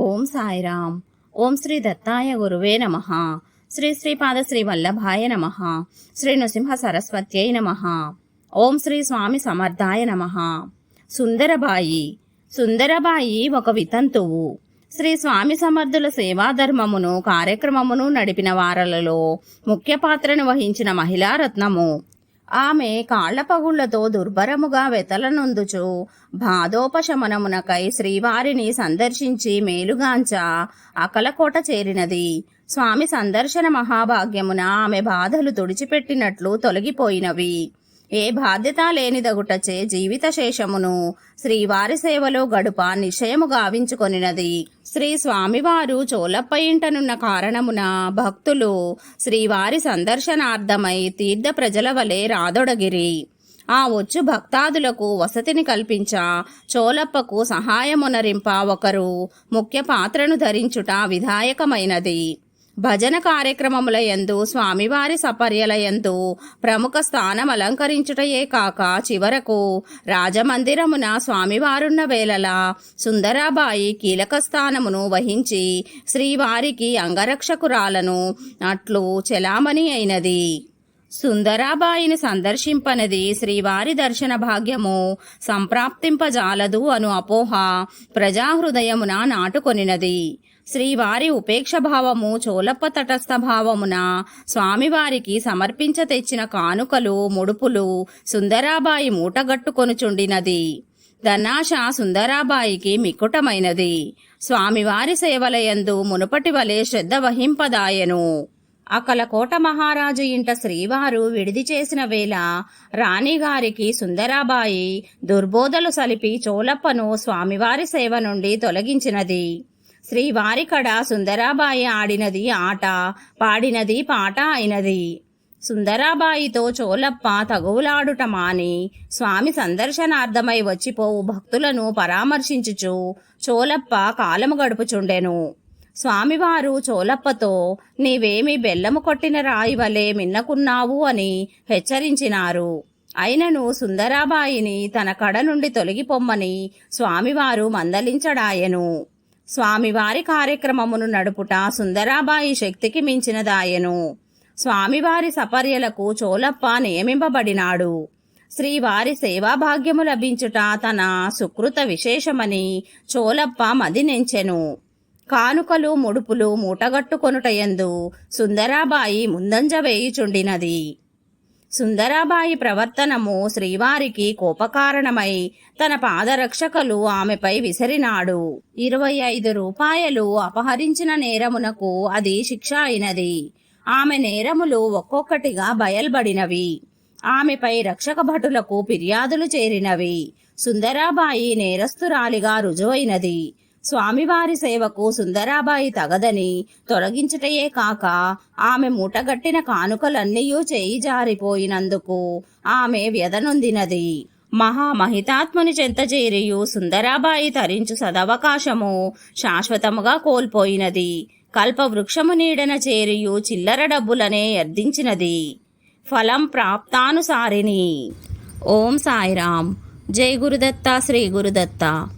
ఓం సాయిరామ్. ఓం శ్రీ దత్తాయ గురువే నమ. శ్రీ శ్రీపాద శ్రీ వల్లభాయ నమ. శ్రీ నృసింహ సరస్వత్యై నమ. ఓం శ్రీ స్వామి సమర్థాయ నమ. సుందరబాయి. సుందరబాయి ఒక వితంతువు. శ్రీ స్వామి సమర్థుల సేవాధర్మమును కార్యక్రమమును నడిపిన వారలలో ముఖ్య పాత్రను వహించిన మహిళా రత్నము. ఆమె కాళ్ళపగుళ్ళతో దుర్భరముగా వెతలనుందుచు బాధోపశమనమునకై శ్రీవారిని సందర్శించి మేలుగాంచ అకలకోట చేరినది. స్వామి సందర్శన మహాభాగ్యమున ఆమె బాధలు తుడిచిపెట్టినట్లు తొలగిపోయినవి. ఏ బాధ్యత లేనిదగుటచే జీవిత శేషమును శ్రీవారి సేవలో గడుప నిశ్చయము గావించుకొనినది. శ్రీ స్వామివారు చోలప్ప ఇంటనున్న కారణమున భక్తులు శ్రీవారి సందర్శనార్థమై తీర్థ ప్రజల వలె రాదొడగిరి. ఆ వచ్చు భక్తాదులకు వసతిని కల్పించ చోలప్పకు సహాయమునరింప ఒకరు ముఖ్య పాత్రను ధరించుట విధాయకమైనది. భజన కార్యక్రమముల యందు స్వామివారి సపర్యల యందు ప్రముఖ స్థానం అలంకరించుటయే కాక చివరకు రాజమందిరమున స్వామివారున్న వేళలా సుందరాబాయి కీలక స్థానమును వహించి శ్రీవారికి అంగరక్షకురాలను అట్లు చెలామణి అయినది. సుందరాబాయిని సందర్శింపనది శ్రీవారి దర్శన భాగ్యము సంప్రాప్తింపజాలదు అను అపోహ ప్రజాహృదయమున నాటుకొనినది. శ్రీవారి ఉపేక్ష భావము చోలప్ప తటస్థ భావమున స్వామివారికి సమర్పించ తెచ్చిన కానుకలు ముడుపులు సుందరాబాయి మూటగట్టుకొనుచుండినది ధనాశ సుందరాబాయికి మికుటమైనది. స్వామివారి సేవలయందు మునుపటి వలె శ్రద్ధ వహింపదాయను. అకలకోట మహారాజు ఇంట శ్రీవారు విడిది చేసిన వేళ రాణిగారికి సుందరాబాయి దుర్బోధలు సలిపి చోలప్పను స్వామివారి సేవ నుండి తొలగించినది. శ్రీవారికడ సుందరాబాయి ఆడినది ఆట పాడినది పాట అయినది. సుందరాబాయితో చోలప్ప తగువులాడుట మాని స్వామి సందర్శనార్థమై వచ్చిపోవు భక్తులను పరామర్శించుచు చోలప్ప కాలము గడుపుచుండెను. స్వామివారు చోలప్పతో నీవేమి బెల్లము కొట్టిన రాయి వలె మిన్నకున్నావు అని హెచ్చరించినారు. అయినను సుందరాబాయిని తన కడ నుండి తొలగిపొమ్మని స్వామివారు మందలించడాయను. స్వామివారి కార్యక్రమమును నడుపుట సుందరాబాయి శక్తికి మించినదాయను. స్వామివారి సపర్యలకు చోలప్ప నియమింపబడినాడు. శ్రీవారి సేవాభాగ్యము లభించుట తన సుకృత విశేషమని చోలప్ప మదినెంచెను కానుకలు ముడుపులు మూటగట్టుకొనుటయందు సుందరాబాయి ముందంజ వేయుచుండినది. సుందరాబాయి ప్రవర్తనము శ్రీవారికి కోపకారణమై తన పాదరక్షకలు ఆమెపై విసిరినాడు. ఇరవై ఐదు రూపాయలు అపహరించిన నేరమునకు అది శిక్ష అయినది. ఆమె నేరములు ఒక్కొక్కటిగా బయల్బడినవి ఆమెపై రక్షక భటులకు ఫిర్యాదులు చేరినవి. సుందరాబాయి నేరస్తురాలిగా రుజువైనది. స్వామివారి సేవకు సుందరాబాయి తగదని తొలగించుటయే కాక ఆమె మూటగట్టిన కానుకలన్నీయూ చేయి జారిపోయినందుకు ఆమె వ్యధనొందినది మహామహితాత్ముని చెంతచేరియు సుందరాబాయి తరించు సదవకాశము శాశ్వతముగా కోల్పోయినది. కల్పవృక్షము నీడన చేరియు చిల్లర డబ్బులనే అర్థించినది ఫలం ప్రాప్తానుసారిని. ఓం సాయిరామ్. జై గురుదత్త శ్రీ గురుదత్త.